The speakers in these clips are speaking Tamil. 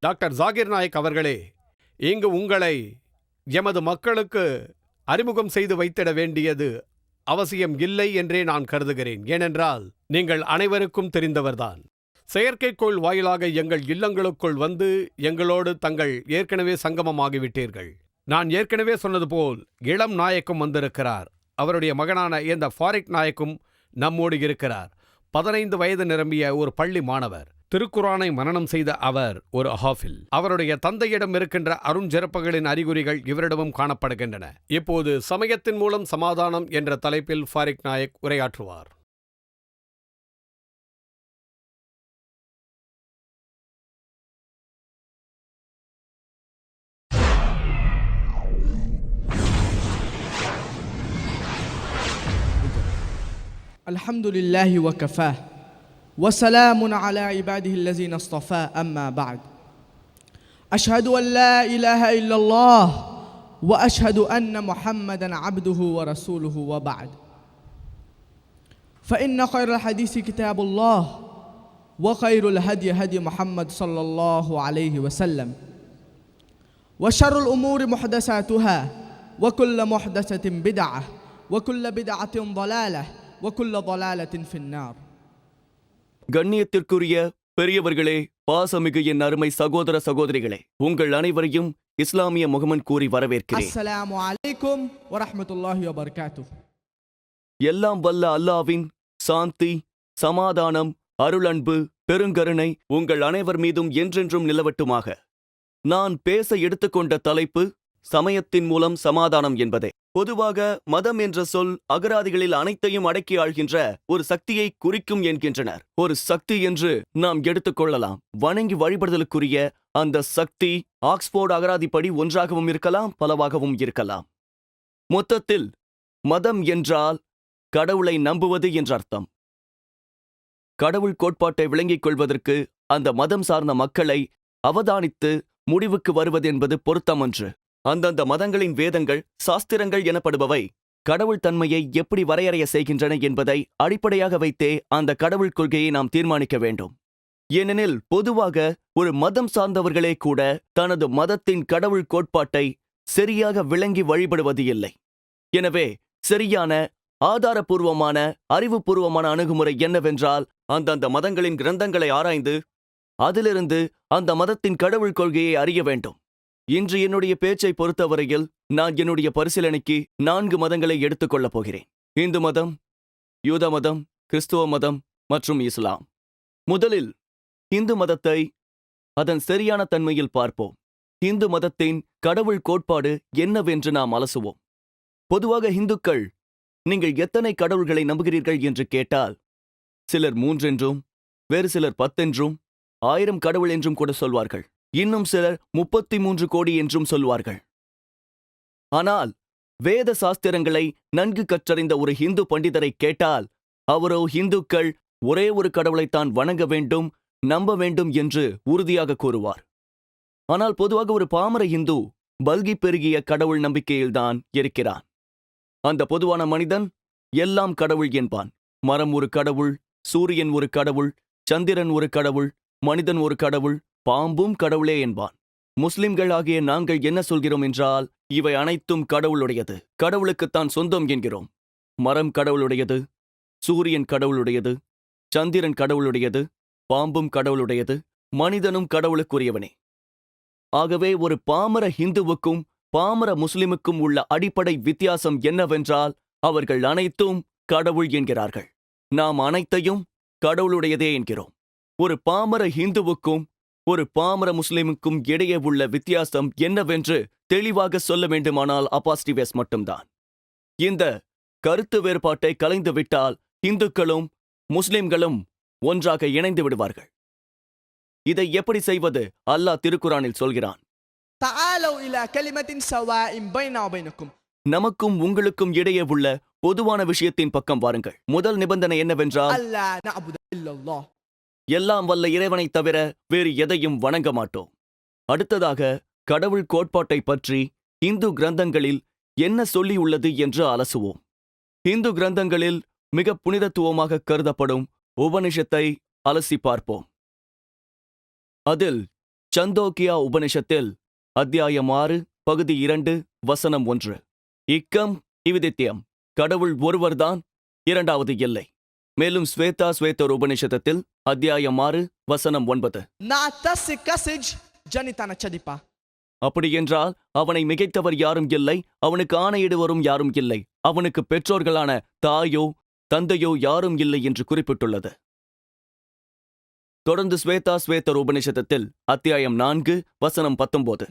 டாக்டர் ஜாகிர் நாயக் அவர்களே இங்கு உங்களை எமது மக்களுக்கு அறிமுகம் செய்து வைத்திட வேண்டியது அவசியம் இல்லை என்றே நான் கருதுகிறேன். ஏனென்றால் நீங்கள் அனைவருக்கும் தெரிந்தவர்தான். செயற்கைக்கோள் வாயிலாக எங்கள் இல்லங்களுக்குள் வந்து எங்களோடு தங்கள் ஏற்கனவே சங்கமமாகிவிட்டீர்கள். நான் ஏற்கனவே சொன்னது போல் இளம் நாயக்கும் வந்திருக்கிறார். அவருடைய மகனான இந்த ஃபாரிக் நாயக்கும் நம்மோடு இருக்கிறார். பதினைந்து வயது நிரம்பிய ஒரு பள்ளி மாணவர். திருக்குரானை மரணம் செய்த அவர் ஒரு ஹாஃபில். அவருடைய தந்தையிடம் இருக்கின்ற அருஞ்சிறப்புகளின் அறிகுறிகள் இவரிடமும் காணப்படுகின்றன. இப்போது சமயத்தின் மூலம் சமாதானம் என்ற தலைப்பில் ஃபாரிக் நாயக் உரையாற்றுவார். الحمد لله وكفاه وسلام على عباده الذين اصطفى أما بعد. أشهد أن لا إله إلا الله وأشهد أن محمدا عبده ورسوله وبعد. فإن خير الحديث كتاب الله وخير الهدي هدي محمد صلى الله عليه وسلم. وشر الأمور محدثاتها وكل محدثة بدعة وكل بدعة ضلالة கண்ணியத்திற்குரிய பெரியவர்களே பாசமிகு என் அருமை சகோதர சகோதரிகளே உங்கள் அனைவரையும் இஸ்லாமிய முகமன் கூறி வரவேற்கிறேன். எல்லாம் வல்ல அல்லாவின் சாந்தி சமாதானம் அருளன்பு பெருங்கருணை உங்கள் அனைவர் மீதும் என்றென்றும் நிலவட்டுமாக. நான் பேச எடுத்துக்கொண்ட தலைப்பு சமயத்தின் மூலம் சமாதானம் என்பதே. பொதுவாக மதம் என்ற சொல் அகராதிகளில் அனைத்தையும் அடக்கி ஆள்கின்ற ஒரு சக்தியை குறிக்கும் என்கின்றனர். ஒரு சக்தி என்று நாம் எடுத்துக்கொள்ளலாம் வணங்கி வழிபடுதலுக்குரிய அந்த சக்தி ஆக்ஸ்போர்ட் அகராதிப்படி ஒன்றாகவும் இருக்கலாம் பலவாகவும் இருக்கலாம். மொத்தத்தில் மதம் என்றால் கடவுளை நம்புவது என்ற அர்த்தம். கடவுள் கோட்பாட்டை விளங்கிக் கொள்வதற்கு அந்த மதம் சார்ந்த மக்களை அவதானித்து முடிவுக்கு வருவது என்பது பொருத்தமன்று. அந்தந்த மதங்களின் வேதங்கள் சாஸ்திரங்கள் எனப்படுபவை. கடவுள் தன்மையை எப்படி வரையறைய செய்கின்றன என்பதை அடிப்படையாக வைத்தே அந்த கடவுள் கொள்கையை நாம் தீர்மானிக்க வேண்டும். ஏனெனில் பொதுவாக ஒரு மதம் சார்ந்தவர்களே கூட தனது மதத்தின் கடவுள் கோட்பாட்டை சரியாக விளங்கி வழிபடுவது இல்லை. எனவே சரியான ஆதாரபூர்வமான அறிவுபூர்வமான அணுகுமுறை என்னவென்றால் அந்தந்த மதங்களின் கிரந்தங்களை ஆராய்ந்து அதிலிருந்து அந்த மதத்தின் கடவுள் கொள்கையை அறிய வேண்டும். இன்று என்னுடைய பேச்சை பொறுத்தவரையில் நான் என்னுடைய பரிசீலனைக்கு நான்கு மதங்களை எடுத்துக்கொள்ளப் போகிறேன். இந்து மதம் யூத மதம் கிறிஸ்துவ மதம் மற்றும் இஸ்லாம். முதலில் இந்து மதத்தை அதன் சரியான தன்மையில் பார்ப்போம். இந்து மதத்தின் கடவுள் கோட்பாடு என்னவென்று நாம் அலசுவோம். பொதுவாக இந்துக்கள் நீங்கள் எத்தனை கடவுள்களை நம்புகிறீர்கள்? என்று கேட்டால் சிலர் மூன்றென்றும் வேறு சிலர் பத்தென்றும் ஆயிரம் கடவுள் என்றும் கூட சொல்வார்கள். இன்னும் சிலர் முப்பத்தி மூன்று கோடி என்றும் சொல்வார்கள் ஆனால் வேத சாஸ்திரங்களை நன்கு கற்றறிந்த ஒரு இந்து பண்டிதரை கேட்டால் அவரோ இந்துக்கள் ஒரே ஒரு கடவுளைத்தான் வணங்க வேண்டும் நம்ப வேண்டும் என்று உறுதியாக கூறுவார். ஆனால் பொதுவாக ஒரு பாமர இந்து பல்கி பெருகிய கடவுள் நம்பிக்கையில்தான் இருக்கிறான். அந்த பொதுவான மனிதன் எல்லாம் கடவுள் என்பான். மரம் ஒரு கடவுள் சூரியன் ஒரு கடவுள் சந்திரன் ஒரு கடவுள் மனிதன் ஒரு கடவுள் பாம்பும் கடவுளே என்பான். முஸ்லிம்கள் ஆகிய நாங்கள் என்ன சொல்கிறோம் என்றால் இவை அனைத்தும் கடவுளுடையது. கடவுளுக்குத்தான் சொந்தம் என்கிறோம். மரம் கடவுளுடையது சூரியன் கடவுளுடையது சந்திரன் கடவுளுடையது பாம்பும் கடவுளுடையது மனிதனும் கடவுளுக்குரியவனே. ஆகவே ஒரு பாமர ஹிந்துவுக்கும் பாமர முஸ்லிமுக்கும் உள்ள அடிப்படை வித்தியாசம் என்னவென்றால் அவர்கள் அனைத்தும் கடவுள் என்கிறார்கள். நாம் அனைத்தையும் கடவுளுடையதே என்கிறோம். ஒரு பாமர ஹிந்துவுக்கும் ஒரு பாமர முஸ்லிமுக்கும் இடையே உள்ள வித்தியாசம் என்னவென்று தெளிவாக சொல்ல வேண்டுமானால் அப்பாஸ்டிவேஸ் மட்டும்தான். இந்த கருத்து வேறுபாட்டை கலைந்துவிட்டால் இந்துக்களும் முஸ்லிம்களும் ஒன்றாக இணைந்து விடுவார்கள். இதை எப்படி செய்வது? அல்லாஹ் திருக்குறானில் சொல்கிறான். நமக்கும் உங்களுக்கும் இடையே உள்ள பொதுவான விஷயத்தின் பக்கம் வாருங்கள். முதல் நிபந்தனை என்னவென்றால் எல்லாம் வல்ல இறைவனைத் தவிர வேறு எதையும் வணங்க மாட்டோம் அடுத்ததாக கடவுள் கோட்பாட்டை பற்றி இந்து கிரந்தங்களில் என்ன சொல்லியுள்ளது என்று அலசுவோம். இந்து கிரந்தங்களில் மிக புனிதத்துவமாக கருதப்படும் உபனிஷத்தை அலசி பார்ப்போம். அதில் சந்தோக்கியா உபனிஷத்தில் அத்தியாயம் ஆறு பகுதி இரண்டு வசனம் ஒன்று. இக்கம் இவிதித்யம் கடவுள் ஒருவர்தான் இரண்டாவது இல்லை மேலும் ஸ்வேதா ஸ்வேதர் உபனிஷதத்தில் அத்தியாயம் ஆறு வசனம் ஒன்பது. அப்படியென்றால் அவனை மிகைத்தவர் யாரும் இல்லை அவனுக்கு ஆணையிடுவரும் யாரும் இல்லை அவனுக்கு பெற்றோர்களான தாயோ தந்தையோ யாரும் இல்லை என்று குறிப்பிட்டுள்ளது தொடர்ந்து ஸ்வேதா ஸ்வேதர் உபனிஷதத்தில் அத்தியாயம் நான்கு வசனம் பத்தொன்பது.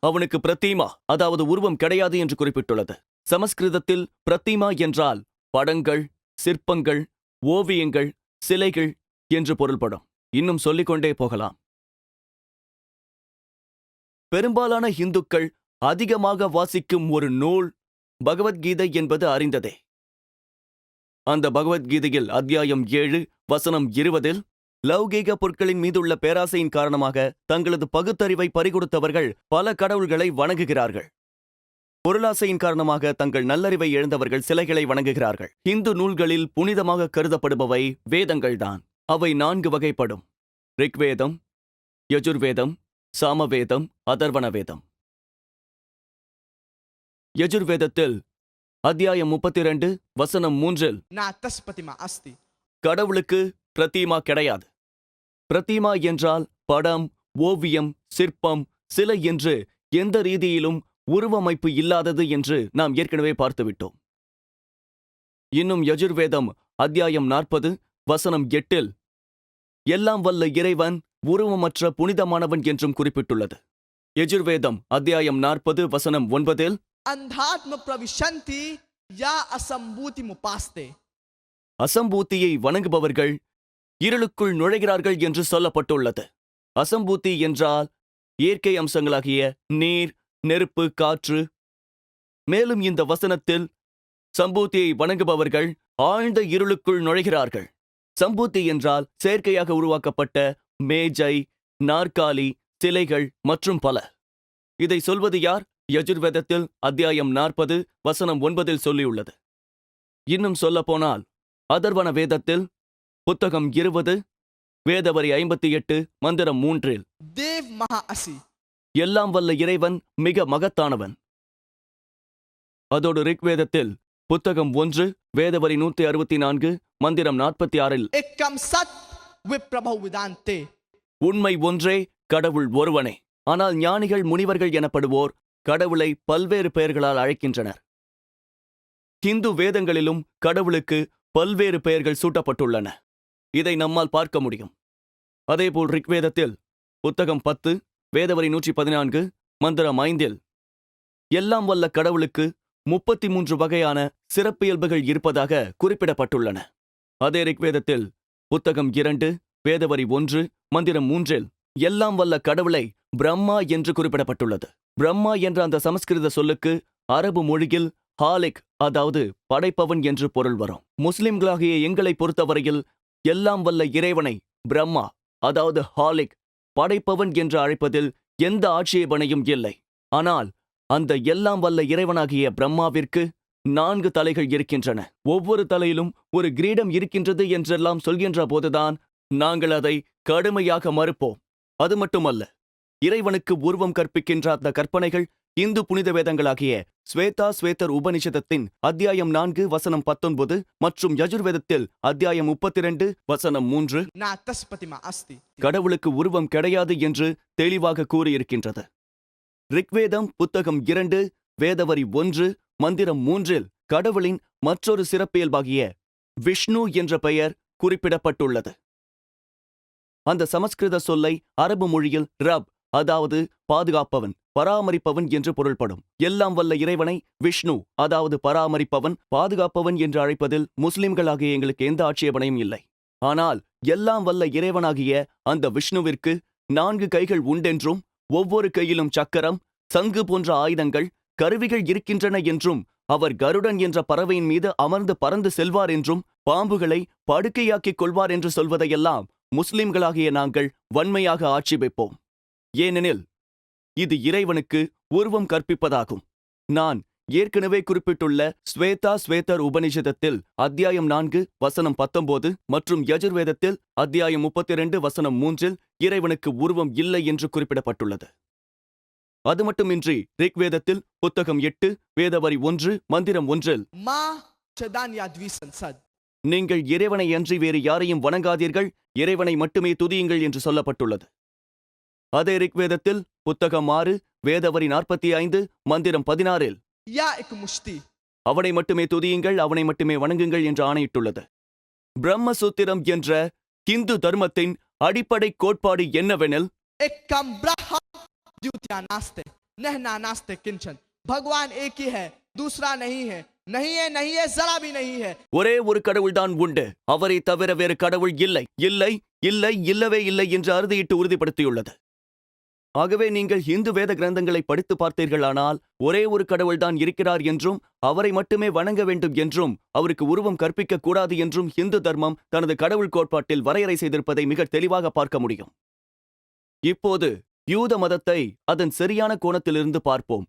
அவனுக்கு பிரத்தீமா அதாவது உருவம் கிடையாது என்று குறிப்பிட்டுள்ளது சமஸ்கிருதத்தில் பிரத்தீமா என்றால் படங்கள் சிற்பங்கள் ஓவியங்கள் சிலைகள் என்று பொருள்படும். இன்னும் சொல்லிக்கொண்டே போகலாம். பெரும்பாலான இந்துக்கள் அதிகமாக வாசிக்கும் ஒரு நூல் பகவத்கீதை என்பது அறிந்ததே. அந்த பகவத்கீதையில் அத்தியாயம் ஏழு வசனம் இருபதில் லௌகீக பொருட்களின் மீதுள்ள பேராசையின் காரணமாக தங்களது பகுத்தறிவை பறிகொடுத்தவர்கள் பல கடவுள்களை வணங்குகிறார்கள். பொருளாசையின் காரணமாக தங்கள் நல்லறிவை இழந்தவர்கள் சிலைகளை வணங்குகிறார்கள். இந்து நூல்களில் புனிதமாக கருதப்படுபவை வேதங்கள்தான். அவை நான்கு வகைப்படும். ரிக்வேதம் யஜுர்வேதம் சாமவேதம் அதர்வண வேதம் யஜுர்வேதத்தில் அத்தியாயம் முப்பத்தி இரண்டு வசனம் மூன்றில். கடவுளுக்கு பிரதீமா கிடையாது. பிரதீமா என்றால் படம் ஓவியம் சிற்பம் சிலை என்று எந்த ரீதியிலும் உருவமைப்பு இல்லாதது என்று நாம் ஏற்கனவே பார்த்துவிட்டோம். இன்னும் யஜுர்வேதம் அத்தியாயம் நாற்பது வசனம் எட்டில் எல்லாம் வல்ல இறைவன் உருவமற்ற புனிதமானவன் என்றும் குறிப்பிட்டுள்ளது. யஜுர்வேதம் அத்தியாயம் நாற்பது வசனம் ஒன்பதில் Andhatma pravishanti ya asambhuti mupaste. அசம்பூத்தியை வணங்குபவர்கள் இருளுக்குள் நுழைகிறார்கள் என்று சொல்லப்பட்டுள்ளது. அசம்பூத்தி என்றால் இயற்கை அம்சங்களாகிய நீர் நெருப்பு காற்று. மேலும் இந்த வசனத்தில் சம்பூத்தியை வணங்குபவர்கள் ஆழ்ந்த இருளுக்குள் நுழைகிறார்கள். சம்பூத்தி என்றால் செயற்கையாக உருவாக்கப்பட்ட மேஜை நாற்காலி சிலைகள் மற்றும் பல. இதை சொல்வது யார்? யஜுர்வேதத்தில் அத்தியாயம் நாற்பது வசனம் ஒன்பதில் சொல்லியுள்ளது. இன்னும் சொல்லப்போனால் அதர்வன வேதத்தில் புத்தகம் இருபது வேதவரி ஐம்பத்தி எட்டு மந்திரம் மூன்றில். தேவ் மகா அசி. எல்லாம் வல்ல இறைவன் மிக மகத்தானவன். அதோடு ரிக்வேதத்தில் புத்தகம் ஒன்று வேதவரி நூத்தி அறுபத்தி நான்கு மந்திரம் நாற்பத்தி ஆறில். உண்மை ஒன்றே கடவுள் ஒருவனே. ஆனால் ஞானிகள் முனிவர்கள் எனப்படுவோர் கடவுளை பல்வேறு பெயர்களால் அழைக்கின்றனர். ஹிந்து வேதங்களிலும் கடவுளுக்கு பல்வேறு பெயர்கள் சூட்டப்பட்டுள்ளன. இதை நம்மால் பார்க்க முடியும். அதேபோல் ரிக்வேதத்தில் புத்தகம் பத்து வேதவரி நூற்றி பதினான்கு மந்திரம் ஐந்தில் எல்லாம் வல்ல கடவுளுக்கு முப்பத்தி மூன்று வகையான சிறப்பியல்புகள் இருப்பதாக குறிப்பிடப்பட்டுள்ளன. அதே ரிக்வேதத்தில் புத்தகம் இரண்டு வேதவரி ஒன்று மந்திரம் மூன்றில் எல்லாம் வல்ல கடவுளை பிரம்மா என்று குறிப்பிடப்பட்டுள்ளது. பிரம்மா என்ற அந்த சமஸ்கிருத சொல்லுக்கு அரபு மொழியில் ஹாலிக் அதாவது படைப்பவன் என்று பொருள் வரும். முஸ்லிம்களாகிய எங்களை பொறுத்தவரையில் எல்லாம் வல்ல இறைவனை பிரம்மா அதாவது ஹாலிக் படைப்பவன் என்று அழைப்பதில் எந்த ஆட்சேபனையும் இல்லை. ஆனால் அந்த எல்லாம் வல்ல இறைவனாகிய பிரம்மாவிற்கு நான்கு தலைகள் இருக்கின்றன. ஒவ்வொரு தலையிலும் ஒரு கிரீடம் இருக்கின்றது என்றெல்லாம் சொல்கின்ற போதுதான் நாங்கள் அதை கடுமையாக மறுப்போம். அது மட்டுமல்ல இறைவனுக்கு உருவம் கற்பிக்கின்ற அந்த கற்பனைகள் இந்து புனித வேதங்களாகிய ஸ்வேதா ஸ்வேதர் உபனிஷதத்தின் அத்தியாயம் நான்கு வசனம் பத்தொன்பது மற்றும் யஜுர்வேதத்தில் அத்தியாயம் முப்பத்தி இரண்டு வசனம் மூன்று. கடவுளுக்கு உருவம் கிடையாது என்று தெளிவாக கூறியிருக்கின்றது. ரிக்வேதம் புத்தகம் இரண்டு வேதவரி ஒன்று மந்திரம் மூன்றில் கடவுளின் மற்றொரு சிறப்பியல்பாகிய விஷ்ணு என்ற பெயர் குறிப்பிடப்பட்டுள்ளது. அந்த சமஸ்கிருத சொல்லை அரபு மொழியில் ரப் அதாவது பாதுகாப்பவன் பராமரிப்பவன் என்று பொருள்படும். எல்லாம் வல்ல இறைவனை விஷ்ணு அதாவது பராமரிப்பவன் பாதுகாப்பவன் என்று அழைப்பதில் முஸ்லிம்களாகிய எங்களுக்கு எந்த ஆட்சேபனையும் இல்லை. ஆனால் எல்லாம் வல்ல இறைவனாகிய அந்த விஷ்ணுவிற்கு நான்கு கைகள் உண்டென்றும் ஒவ்வொரு கையிலும் சக்கரம் சங்கு போன்ற ஆயுதங்கள் கருவிகள் இருக்கின்றன என்றும் அவர் கருடன் என்ற பறவையின் மீது அமர்ந்து பறந்து செல்வார் என்றும் பாம்புகளை படுக்கையாக்கிக் கொள்வார் என்று சொல்வதையெல்லாம் முஸ்லிம்களாகிய நாங்கள் வன்மையாக ஆட்சேபிப்போம். ஏனெனில் இது இறைவனுக்கு உருவம் கற்பிப்பதாகும். நான் ஏற்கனவே குறிப்பிட்டுள்ள ஸ்வேதா ஸ்வேதர் உபனிஷதத்தில் அத்தியாயம் நான்கு வசனம் பத்தொன்பது மற்றும் யஜுர்வேதத்தில் அத்தியாயம் முப்பத்தி இரண்டு வசனம் மூன்றில் இறைவனுக்கு உருவம் இல்லை என்று குறிப்பிடப்பட்டுள்ளது. அது மட்டுமின்றி ரிக்வேதத்தில் புத்தகம் எட்டு வேதவரி ஒன்று மந்திரம் ஒன்றில். நீங்கள் இறைவனை அன்றி வேறு யாரையும் வணங்காதீர்கள் இறைவனை மட்டுமே துதியுங்கள் என்று சொல்லப்பட்டுள்ளது. அதே ரிக்வேதத்தில் புத்தகம் ஆறு வேதவரி நாற்பத்தி ஐந்து மந்திரம் பதினாறில் அவனை மட்டுமே துதியுங்கள் அவனை மட்டுமே வணங்குங்கள் என்று ஆணையிட்டுள்ளது. பிரம்மசூத்திரம் என்ற இந்து தர்மத்தின் அடிப்படை கோட்பாடு என்னவெனில் பகவான் ஏகி ஹே தூசரா நஹி ஒரே ஒரு கடவுள்தான் உண்டு அவரை தவிர வேறு கடவுள் இல்லை. இல்லை இல்லை இல்லவே இல்லை என்று அறுதியிட்டு உறுதிப்படுத்தியுள்ளது. ஆகவே நீங்கள் இந்து வேத கிரந்தங்களை படித்து பார்த்தீர்களானால் ஒரே ஒரு கடவுள்தான் இருக்கிறார் என்றும் அவரை மட்டுமே வணங்க வேண்டும் என்றும் அவருக்கு உருவம் கற்பிக்க கூடாது என்றும் இந்து தர்மம் தனது கடவுள் கோட்பாட்டில் வரையறை செய்திருப்பதை மிக தெளிவாக பார்க்க முடியும். இப்போது யூத மதத்தை அதன் சரியான கோணத்திலிருந்து பார்ப்போம்.